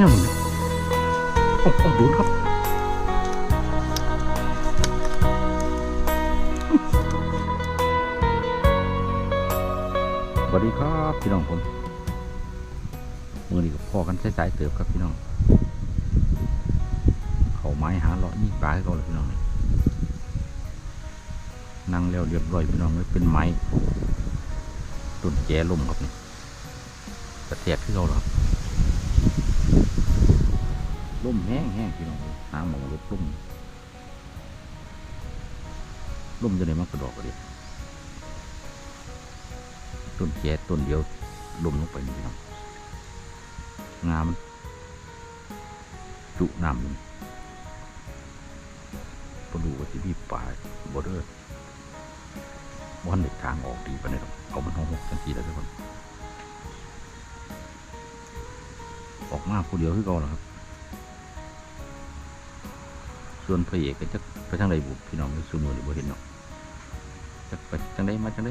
เนี่ยมันโอ้โหดูครับสวัสดีครับพี่น้องผมมือนี้กับพ่อกันใช้สายเติบครับพี่น้อง เขาไม้หาเลาะนี่ปลาให้เขาเลยพี่น้องนั่งเร็วเรียบร้อยพี่น้องเลยเป็นไม้ต้นแจลมครับนี่กระแทกที่เขาหรอครับ ล่มแห้งแห้งพี่น้องเอ้ยหาหมองลบล่มล่มจะไหนมันกระดอกกระเดียต้นแก่ต้นเดียวลมลงไปนี่พี่น้องงามจุน้ำปดูว่าที่พี่ป่าบอเดอร์วันเด็กทางออกดีไปะเนี่ยเอามันห้องหกทันทีแล้วทุกคนออกมาผู้เดียวคือเก่าแล้วครับ ส่วนพระเอกก็จะไปทางใดบุพี่น้องไม่สูมือหรือบ่เห็นเนาะจะไปทางใดมาทางใด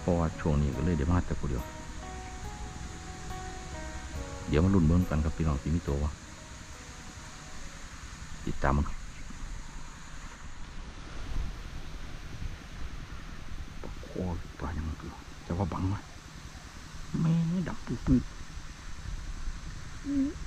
เพราะว่าช่วงนี้ก็เลยเดี๋ยวมาแต่ผู้เดียว เดี๋ยวมาลุ้นเบิ้งกันครับพี่น้องที่มีตัววะติดตามมันครับปลาอปลายังมันคือจะว่าบังไหมแม่ดับปื้อ ๆ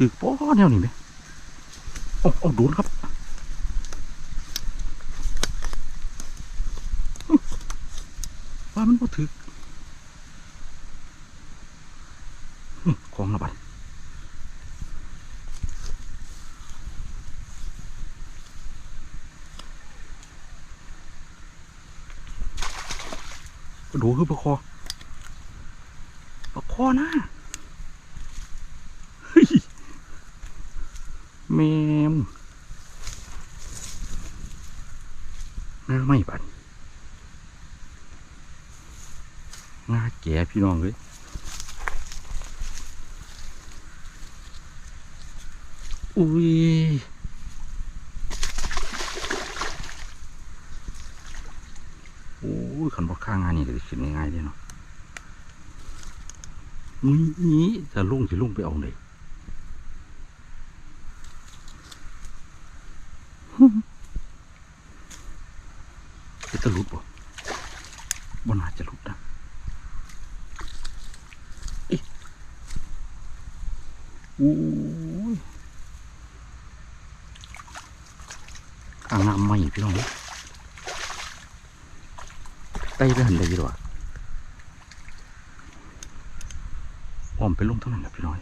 ถือป้อแนวนี้ไหมโอ้โอ้โดนครับอื้อ ว่ามันก็ถืออื้อของระบาดดูคือประคอประคอนะ เฮ้ยแมมงาไม่บัดงาแก่ พี่น้องเลยอุ้ยโอ้ยขันบกข้างงานนี่เลยขึ้นง่ายๆเลยเนาะมึงนี้จะลงจะลงไปเอาไหนจะหลุดบ่บ่น่าจะหลุดนะเอ๊ะ อ้ยข้างน้ำไหม่พี่น้องเอ้ยไต่ไปหันได้อยี่หรออ้อมไปลงเท่านั้นแหละพี่น้อย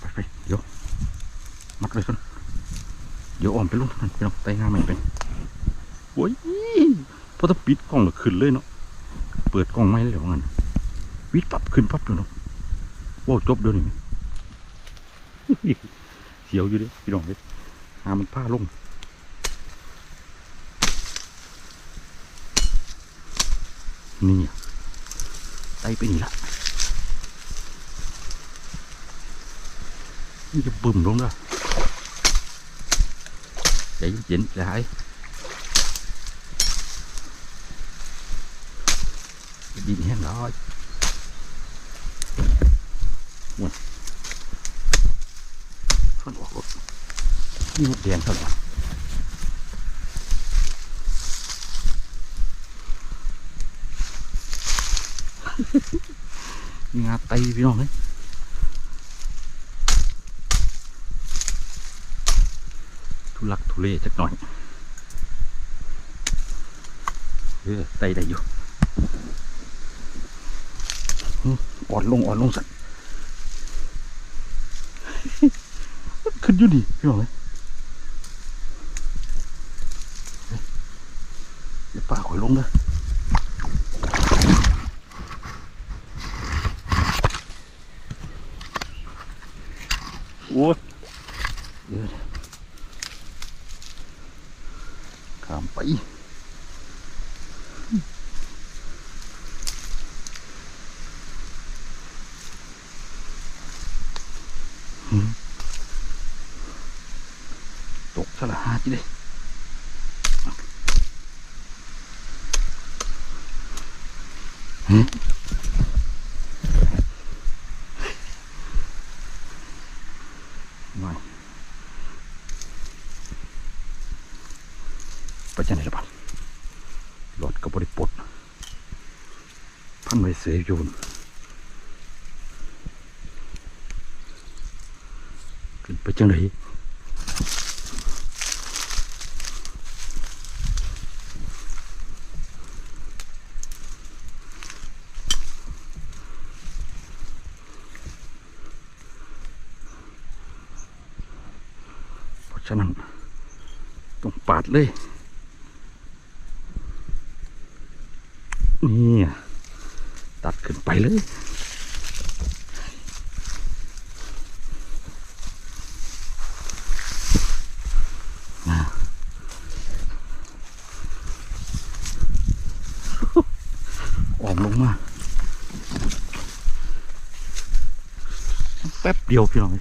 ไปไปเดี๋ยวมัดไว้ก่อนเดี๋ยวอ้อมไปลงเท่านั้นพี่น้องไต่งามใหม่ไปโอ้ยพอถ้าปิดกล้องแล้วขึ้นเลยเนาะ เปิดกล้องไม่เลยเดี๋ยวงั้นวิดปับขึ้นปับเลยเนาะ ว้าวจบเดี๋ยวนี้เสียวอยู่ดิพี่น้องเลยหามันผ้าลงนี่ไตไปนี่ละนี่จะบึ่มลงด้วยใจเย็นใจหายดินแห้งร้อ หมดฟันออกนี่หมดแดงเท่าไหร่นี่งาไตพี่น้องเลยทุลักทุเลจักหน่อยเออไตได้อยู่อ่อนลงอ่อนลงสัก ขึ้น อยู่ดิพี่บอกเลยเฮ้ยเดี๋ยวป้าข่อยลงเด้อโอ้ยเดี๋ยวขามไปหืม ตกสละหาจีเลยมไม่ไปจังไหนละบัดรถก็บริปดพันไว้เสียอยู่ขึ้นไปจังไหนเพราะ ฉะนั้นต้องปาดเลย นี่อะตัดขึ้นไปเลยอะออกลงมาแป๊บเดียวพี่น้อง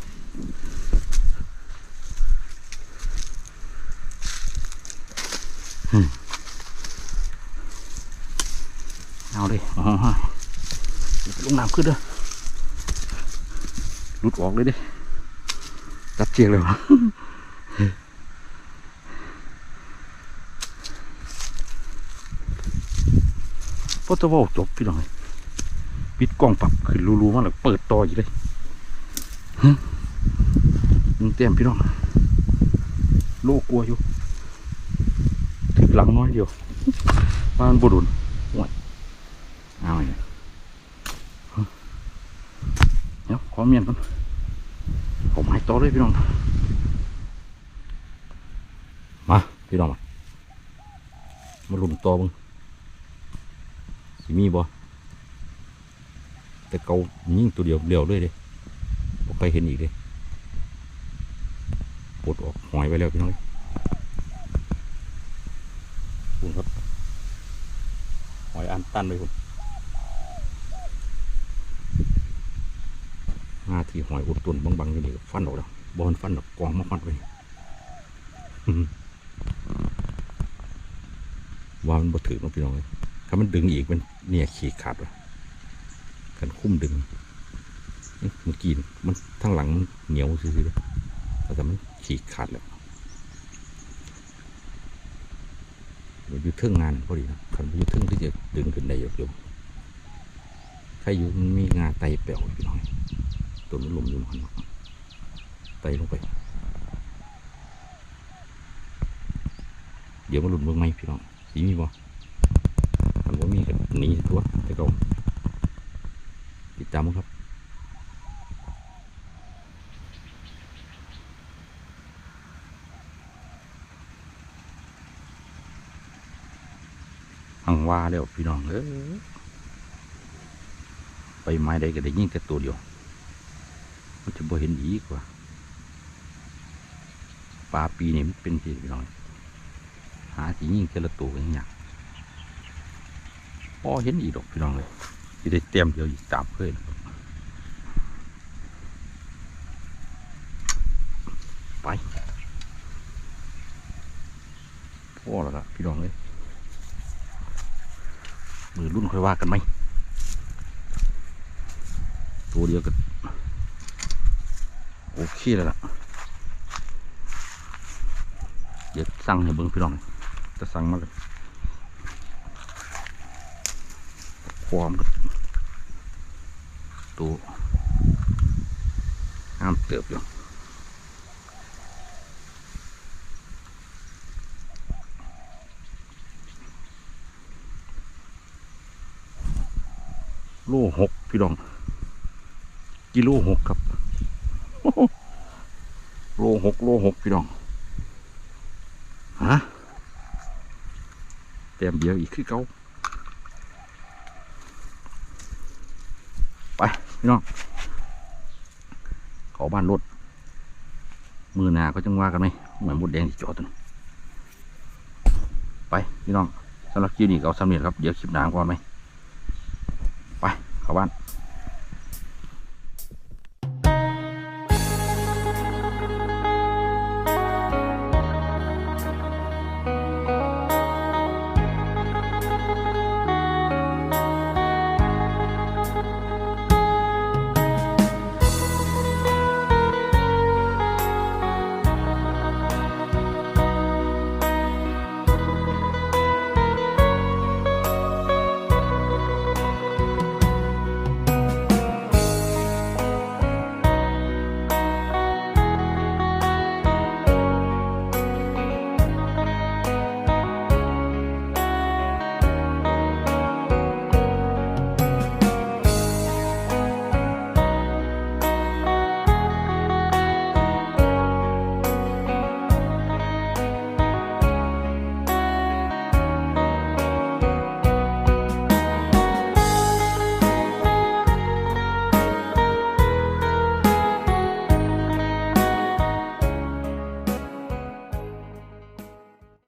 เอาเลยอ๋อลงน้ำขึ้นเด้อหลุดออกเลยเด้ตัดเชียงเลยวะพอจะเว่าจบพี่น้องปิดกล้องปรับขึ้นรูๆมาแล้วเปิดต่ออยู่เลยหึมึงเต็มพี่น้องโลกลัวอยู่ถึงหลังน้อยเดียวบ้านบุรุน โอ้ยเอาไงเนี่ยหึเดี๋ยวขอเมียนก่อนขอไม้ต่อเลยพี่น้อง มาพี่น้อง มามาลุมต่อมึงสิมีบ่แต่เกายิงตัวเดียวเดียวเลยเด้บ่ไปเห็นอีกเด้ปลดออกหอยไปแล้วพี่น้อยคุณครับหอยอันตันไปคุณหน้า ที่หอยอุดตุนบางๆอยู่นี่ฟันออกแล้วบอลฟันออกกองมาฟันไปว่ามันบ่ถือเนะพี่น้องเลยถ้ามันดึงอีกมันเนี่ยขีดขาดว่ะกันคุ้มดึงเมื่อกี้นี่มันทั้งหลังมันเหนียวซื่อๆเลยแต่มันขีดขาดแล้วเดี๋ยอยู่เทิงงานพอดีนะคันอยู่เทิงที่จะดึงขึ้นได้อยู่อยู่ใครอยู่มันมีงาไตเปลวอยู่หน่อย ตัวมันลมอยู่มันไตลงไป เดี๋ยวมาหลุดเมืองไหมพี่น้องสีมีบ่มันว่ามีกันหนีตัวแต่ก็ติดตามมั้งครับหังว่าแล้วพี่น้องเออไปไม้ใดก็ได้ยิงแต่ตัวเดียว มันจะบ่เห็นอีกว่าปลาปีนี้มันเป็นที่พี่น้องหาที่ยิงแต่ละตัวกันยากพอเห็นอีดอกพี่น้องเลยที่ได้เตรียมเดียวอีกตามเพื่อนไปพอแล้วครับพี่น้องเลยมือรุ่นค่อยว่ากันไหมตัวเดียวกัน โอเคแล้วล่ะ เดี๋ยวสั่งให้เบิ้งพี่น้อง จะสั่งมากันความก็ตัวห้ามเติบอยู่โลหกพี่น้อง กิโลหกครับ โลหกโลหกพี่น้องฮะเต็มเดียวอีกคือเก่าไป พี่น้องขอบ้านรถมือหนาก็จังว่ากันไหมเหมือนมดแดงที่จอดตัวนไป พี่น้องสำหรับคลิปนี้เอาสำเร็จครับ เดี๋ยวคลิปหนาก่อนไหมไป เขาบ้าน